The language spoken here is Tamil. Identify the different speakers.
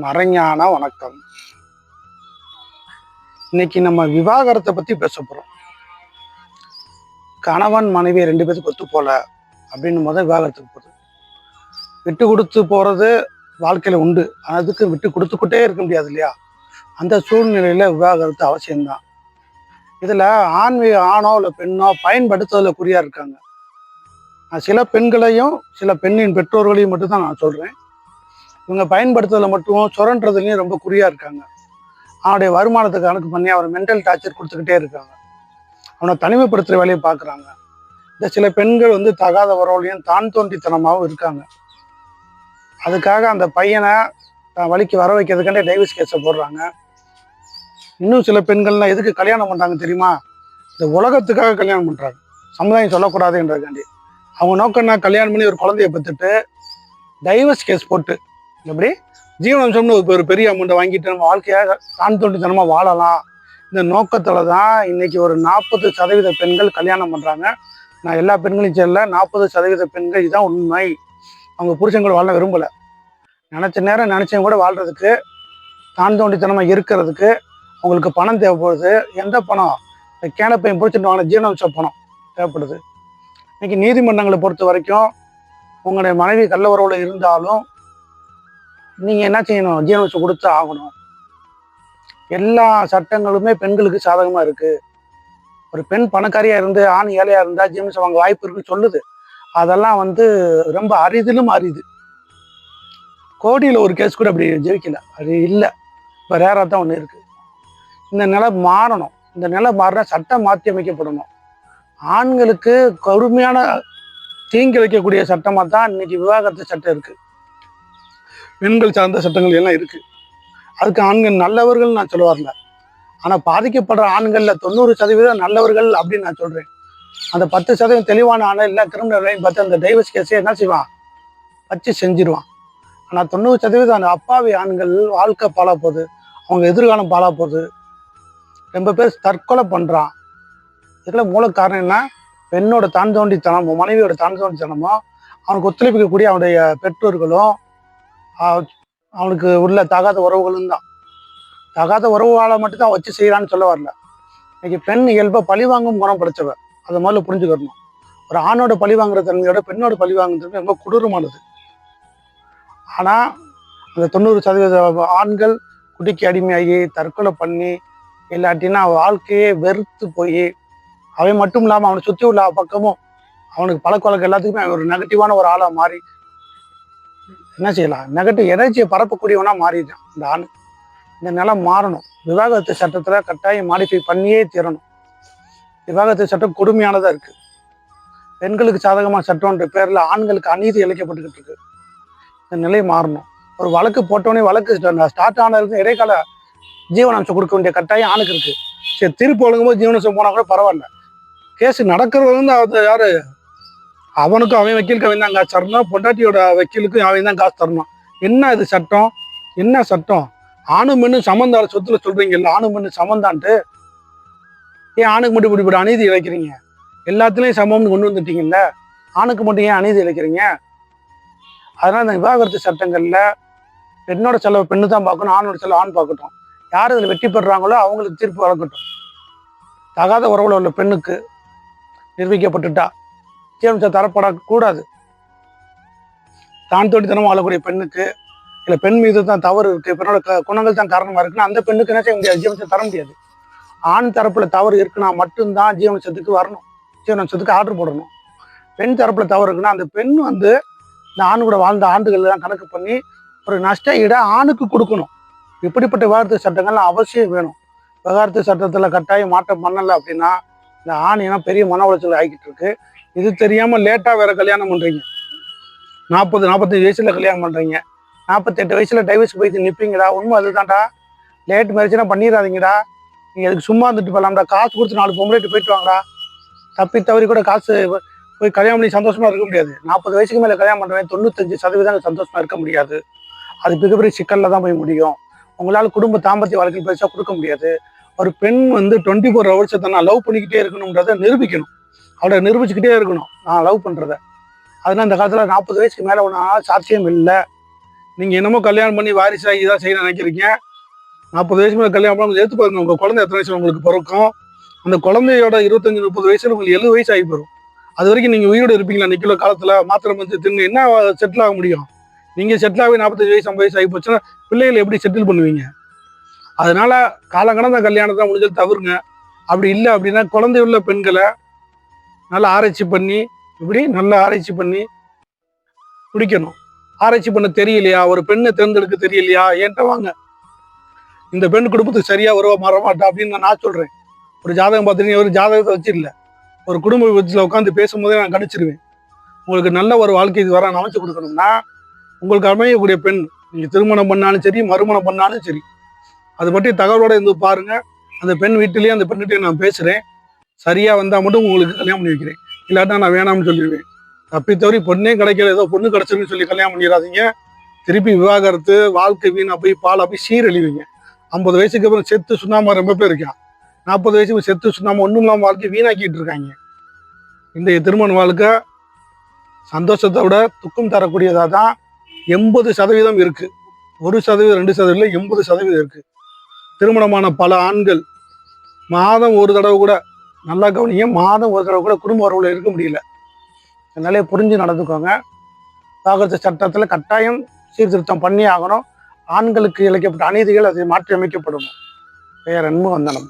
Speaker 1: மறைஞான வணக்கம். இன்னைக்கு நம்ம விவாகரத்தை பத்தி பேச போறோம். கணவன் மனைவி ரெண்டு பேருக்கு ஒத்து போல அப்படின்னு முதல் விவாகரத்துக்கு போகுது விட்டு கொடுத்து போறது வாழ்க்கையில உண்டு. அதுக்கு விட்டு கொடுத்துக்கிட்டே இருக்க முடியாது இல்லையா? அந்த சூழ்நிலையில விவாகரத்து அவசியம்தான். இதுல ஆண்மை ஆணோ இல்லை பெண்ணோ பயன்படுத்துறதுல குறியா இருக்காங்க. நான் சில பெண்களையும் சில பெண்ணின் பெற்றோர்களையும் மட்டும் தான் நான் சொல்றேன். இவங்க பயன்படுத்துறதுல மட்டும் சுரண்டுறதுலையும் ரொம்ப குறியா இருக்காங்க. அவனுடைய வருமானத்துக்கு கணக்கு பண்ணி அவர் மென்டல் டார்ச்சர் கொடுத்துக்கிட்டே இருக்காங்க. அவனை தனிமைப்படுத்துகிற வேலையை பார்க்குறாங்க இந்த சில பெண்கள் வந்து தகாத உறவுலையும் தான் தோன்றித்தனமாகவும் இருக்காங்க. அதுக்காக அந்த பையனை தான் வழிக்கு வர வைக்கிறதுக்காண்டே டைவர்ஸ் கேஸை போடுறாங்க. இன்னும் சில பெண்கள்லாம் எதுக்கு கல்யாணம் பண்ணுறாங்க தெரியுமா? இந்த உலகத்துக்காக கல்யாணம் பண்ணுறாங்க சமுதாயம் சொல்லக்கூடாதுன்றதுக்காண்டி. அவங்க நோக்கம்னா கல்யாணம் பண்ணி ஒரு குழந்தைய பெற்றுட்டு டைவர்ஸ் கேஸ் போட்டு எப்படி ஜீவனாம்சம்னு ஒரு ஒரு பெரிய அமௌண்ட்டை வாங்கிட்டு நம்ம வாழ்க்கையாக தான் தோண்டித்தனமாக வாழலாம். இந்த நோக்கத்தில் தான் இன்னைக்கு ஒரு நாற்பது சதவீத பெண்கள் கல்யாணம் பண்ணுறாங்க நான் எல்லா பெண்களையும் சொல்லல நாற்பது சதவீத பெண்கள் இதுதான் உண்மை. அவங்க புருஷங்கள் வாழ விரும்பலை. நினச்ச நேரம் நினச்சவங்க கூட வாழ்கிறதுக்கு தான் தோண்டித்தனமாக இருக்கிறதுக்கு அவங்களுக்கு பணம் தேவைப்படுது. எந்த பணம்? கேனப்பையும் பிடிச்சிட்டு வாங்கின ஜீவனாம்ச பணம் தேவைப்படுது. இன்னைக்கு நீதிமன்றங்களை பொறுத்த வரைக்கும் உங்களுடைய மனைவி கள்ள உறவுல இருந்தாலும் நீங்கள் என்ன செய்யணும்? ஜீவனாம்சம் கொடுத்து ஆகணும். எல்லா சட்டங்களுமே பெண்களுக்கு சாதகமாக இருக்குது ஒரு பெண் பணக்காரியாக இருந்து ஆண் ஏழையாக இருந்தால் ஜீவனாம்சம் வாங்க வாய்ப்பு இருக்குன்னு சொல்லுது. அதெல்லாம் வந்து ரொம்ப அரிதிலும் அரிது. கோடியில் ஒரு கேஸ் கூட அப்படி ஜெயிக்கல. அது இல்லை. இப்போ ரேராக தான் ஒன்று இருக்குது இந்த நிலை மாறணும். இந்த நிலை மாறினா சட்டம் மாற்றி அமைக்கப்படணும். ஆண்களுக்கு கடுமையான தீங்கு வைக்கக்கூடிய சட்டமாக தான் இன்னைக்கு விவாகரத்து சட்டம் இருக்குது பெண்கள் சார்ந்த சட்டங்கள் எல்லாம் இருக்குது அதுக்கு ஆண்கள் நல்லவர்கள் நான் சொல்ல வரல ஆனால் பாதிக்கப்படுற ஆண்களில் தொண்ணூறு சதவீதம் நல்லவர்கள் அப்படின்னு நான் சொல்கிறேன் அந்த பத்து சதவீதம் தெளிவான ஆணை இல்லை கிரிமினல் பார்த்து அந்த டைவர்ஸ் கேஸை என்ன செய்வான்? வச்சு செஞ்சிருவான். ஆனால் தொண்ணூறு சதவீதம் அந்த அப்பாவி ஆண்கள் வாழ்க்கை பாழா போகுது அவங்க எதிர்காலம் பாழா போகுது ரொம்ப பேர் தற்கொலை பண்ணுறான் இதுல மூல காரணம் என்ன? பெண்ணோட தான் தோண்டித்தனமோ மனைவியோட தான் தோண்டித்தனமோ அவனுக்கு ஒத்துழைப்பிக்கக்கூடிய அவனுடைய பெற்றோர்களும் அவனுக்கு உள்ள தகாத உறவுகளும் தான். தகாத உறவுகளை மட்டும்தான் வச்சு செய்கிறான்னு சொல்ல வரல. இன்னைக்கு பெண் இயல்பை பழி வாங்கும் குணம் படைச்சவ அதை முதல்ல புரிஞ்சுக்கணும். ஒரு ஆணோட பழி வாங்குற தன்மையோட பெண்ணோட பழி வாங்குற தன்மை ரொம்ப கொடூரமானது. ஆனால் அந்த தொண்ணூறு சதவீத ஆண்கள் குடிக்கு அடிமையாகி தற்கொலை பண்ணி இல்லாட்டினா வாழ்க்கையே வெறுத்து போய் அவன் மட்டும் இல்லாமல் அவனை சுற்றி உள்ள பக்கமும் அவனுக்கு பழக்க வழக்கம் எல்லாத்துக்குமே ஒரு நெகட்டிவான ஒரு ஆளாக மாறி என்ன செய்யலாம்? நெகட்டிவ் எனர்ஜியை பரப்பக்கூடியவனா மாறிடுறான் இந்த ஆண் இந்த நிலம் மாறணும். விவாகரத்து சட்டத்தில் கட்டாயம் மாடிஃபை பண்ணியே தீரணும். விவாகரத்து சட்டம் கொடுமையானதாக இருக்கு. பெண்களுக்கு சாதகமான சட்டம்ன்ற பேரில் ஆண்களுக்கு அநீதி இழைக்கப்பட்டுக்கிட்டு இருக்கு. இந்த நிலை மாறணும். ஒரு வழக்கு போட்டோடனே வழக்கு ஸ்டார்ட் ஆனதுக்கு இடைக்கால ஜீவனாம்சம் கொடுக்க வேண்டிய கட்டாயம் ஆணுக்கு இருக்கு. சரி தீர்ப்பு ஒழுங்கும்போது ஜீவனாம்சம் போனால் கூட பரவாயில்ல. கேஸ் நடக்கிறது வந்து அது யாரு? அவனுக்கும் அவன் வக்கீலுக்கு அவன் தான் காசு தரணும். பொண்டாட்டியோட வக்கீலுக்கும் அவன் தான் காசு தரணும். என்ன இது சட்டம்? என்ன சட்டம்? ஆணு பெண்ணு சமந்தால சொத்துல சொல்றீங்கல்ல ஆணு பெண்ணு சமந்தான்ட்டு? ஏன் ஆணுக்கு மட்டும் இப்படி இப்படி அநீதி இழைக்கிறீங்க? எல்லாத்துலேயும் சமம்னு கொண்டு வந்துட்டீங்கல்ல ஆணுக்கு மட்டும் ஏன் அநீதி இழைக்கிறீங்க? அதனால இந்த விவாகரத்து சட்டங்கள்ல பெண்ணோட செலவு பெண்ணு தான் பார்க்கணும் ஆணோட செலவு ஆண் பார்க்கட்டும். யார் இதில் வெற்றி பெறுறாங்களோ அவங்களுக்கு தீர்ப்பு வழங்கட்டும். தகாத உறவுல உள்ள பெண்ணுக்கு நிரூபிக்கப்பட்டுட்டா ஜீவனத்தை தரப்படக்கூடாது. தான் தோட்டித்தனம் வாழக்கூடிய பெண்ணுக்கு இல்லை பெண் மீது தான் தவறு இருக்கு பெண்ணோட க- குணங்கள் தான் காரணமா இருக்குன்னா அந்த பெண்ணுக்கு என்ன செய்ய முடியாது? ஜீவனத்தை தர முடியாது. ஆண் தரப்புல தவறு இருக்குன்னா மட்டும்தான் ஜீவனசத்துக்கு வரணும். ஜீவனசத்துக்கு ஆர்டர் போடணும். பெண் தரப்புல தவறு இருக்குன்னா அந்த பெண் வந்து இந்த ஆண் கூட வாழ்ந்த ஆண்டுகள் எல்லாம் கணக்கு பண்ணி ஒரு நஷ்ட இட ஆணுக்கு கொடுக்கணும். இப்படிப்பட்ட விவகாரத்து சட்டங்கள்லாம் அவசியம் வேணும். விவகாரத்து சட்டத்துல கட்டாயம் மாற்றம் பண்ணலை அப்படின்னா இந்த ஆணினா பெரிய மன உளைச்சல் ஆகிக்கிட்டு இருக்கு. இது தெரியாமல் லேட்டாக வேற கல்யாணம் பண்ணுறீங்க நாற்பது நாற்பத்தஞ்சு வயசில் கல்யாணம் பண்ணுறீங்க நாற்பத்தெட்டு வயசில் டைவர்ஸ் போய் நிற்பீங்கடா உண்மை அதுதான்டா. லேட் மேரேஜ்னா பண்ணிடாதீங்கடா. நீங்கள் அதுக்கு சும்மா இருந்துட்டு போகலாம்டா காசு கொடுத்து நாலு பொம்பளைட்டு போயிட்டு வாங்கடா. தப்பி தவறி கூட காசு போய் கல்யாணம் பண்ணி சந்தோஷமாக இருக்க முடியாது. நாற்பது வயசுக்கு மேலே கல்யாணம் பண்ணுறேன் தொண்ணூத்தஞ்சு சதவீதம் சந்தோஷமாக இருக்க முடியாது. அது மிகப்பெரிய சிக்கலில் தான் போய் முடியும். உங்களால் குடும்ப தாம்பத்திய வாழ்க்கை பெருசாக கொடுக்க முடியாது. ஒரு பெண் வந்து டுவெண்ட்டி ஃபோர் ஹவர்ஸ் தான் லவ் பண்ணிக்கிட்டே இருக்கணும்ன்றத நிரூபிக்கணும். அவரை நிரூபிச்சுக்கிட்டே இருக்கணும். நான் லவ் பண்ணுறத அதனால் இந்த காலத்தில் நாற்பது வயசுக்கு மேலே ஒன்றா சாட்சியம் இல்லை. நீங்கள் என்னமோ கல்யாணம் பண்ணி வாரிசாகி தான் செய்ய நினைக்கிறீங்க. நாற்பது வயசு மேலே கல்யாணம் பண்ணி எடுத்து பாருங்க உங்கள் குழந்தை எத்தனை வயசுல உங்களுக்கு பிறக்கும்? அந்த குழந்தையோட இருபத்தஞ்சி முப்பது வயசுல உங்களுக்கு எழுபது வயசு ஆகி போயிடும் அது வரைக்கும் நீங்கள் உயிரோடு இருப்பீங்களா? நிற்கல காலத்தில் மாத்திரை வந்து தின்னு என்ன செட்டில் ஆக முடியும்? நீங்கள் செட்டில் ஆகி நாற்பத்தஞ்சு வயசு ஐம்பது வயசு ஆகி போச்சுன்னா பிள்ளைகளை எப்படி செட்டில் பண்ணுவீங்க? அதனால காலங்கடந்த கல்யாணத்தை முடிஞ்சது தவிருங்க அப்படி இல்லை அப்படின்னா குழந்தை உள்ள பெண்களை நல்லா ஆராய்ச்சி பண்ணி இப்படி நல்லா ஆராய்ச்சி பண்ணி பிடிக்கணும். ஆராய்ச்சி பண்ண தெரியலையா? ஒரு பெண்ணை தேர்ந்தெடுக்க தெரியலையா? ஏன்ட்ட வாங்க. இந்த பெண் குடும்பத்துக்கு சரியா வருவா மாறமாட்டா அப்படின்னு நான் சொல்றேன். ஒரு ஜாதகம் பார்த்துட்டு ஒரு ஜாதகத்தை வச்சு இல்லை. ஒரு குடும்ப விபத்தில் உட்காந்து பேசும்போதே நான் கணிச்சிருவேன் உங்களுக்கு நல்ல ஒரு வாழ்க்கை இது வர அமைச்சு கொடுக்கணும்னா உங்களுக்கு அமையக்கூடிய பெண் நீங்கள் திருமணம் பண்ணாலும் சரி மறுமணம் பண்ணாலும் சரி அது பற்றி தகவலோட இருந்து பாருங்க. அந்த பெண் வீட்டிலேயே அந்த பெண்ணிட்டையும் நான் பேசுகிறேன் சரியாக வந்தால் மட்டும் உங்களுக்கு கல்யாணம் பண்ணி வைக்கிறேன். இல்லாட்டா நான் வேணாம்னு சொல்லிடுவேன். தப்பி தவறி பொண்ணே கிடைக்கல. ஏதோ பொண்ணு கிடைச்சிருன்னு சொல்லி கல்யாணம் பண்ணிடாதீங்க. திருப்பி விவாகரத்து வாழ்க்கை வீணா போய் பாலா போய் சீரழிவீங்க. ஐம்பது வயசுக்கு அப்புறம் செத்து சுண்ணாம ரொம்ப பேர் இருக்கான் நாற்பது வயசுக்கு செத்து சுண்ணாம ஒன்றும் இல்லாமல் வாழ்க்கை வீணாக்கிட்டு இருக்காங்க. இன்றைய திருமண வாழ்க்கை சந்தோஷத்தை விட துக்கம் தரக்கூடியதாக தான் எண்பது சதவீதம் இருக்குது ஒரு சதவீதம் ரெண்டு சதவீதம் எண்பது சதவீதம் இருக்குது திருமணமான பல ஆண்கள் மாதம் ஒரு தடவை கூட நல்லா கவனிங்க மாதம் ஒரு தடவை கூட குடும்ப உறவுல இருக்க முடியல. அதனாலே புரிஞ்சு நடந்துக்கோங்க. விவாகரத்து சட்டத்தில் கட்டாயம் சீர்திருத்தம் பண்ணி ஆகணும். ஆண்களுக்கு இழைக்கப்பட்ட அநீதிகள் அதை மாற்றி அமைக்கப்படணும் பெயர் அன்பு வந்தனம்.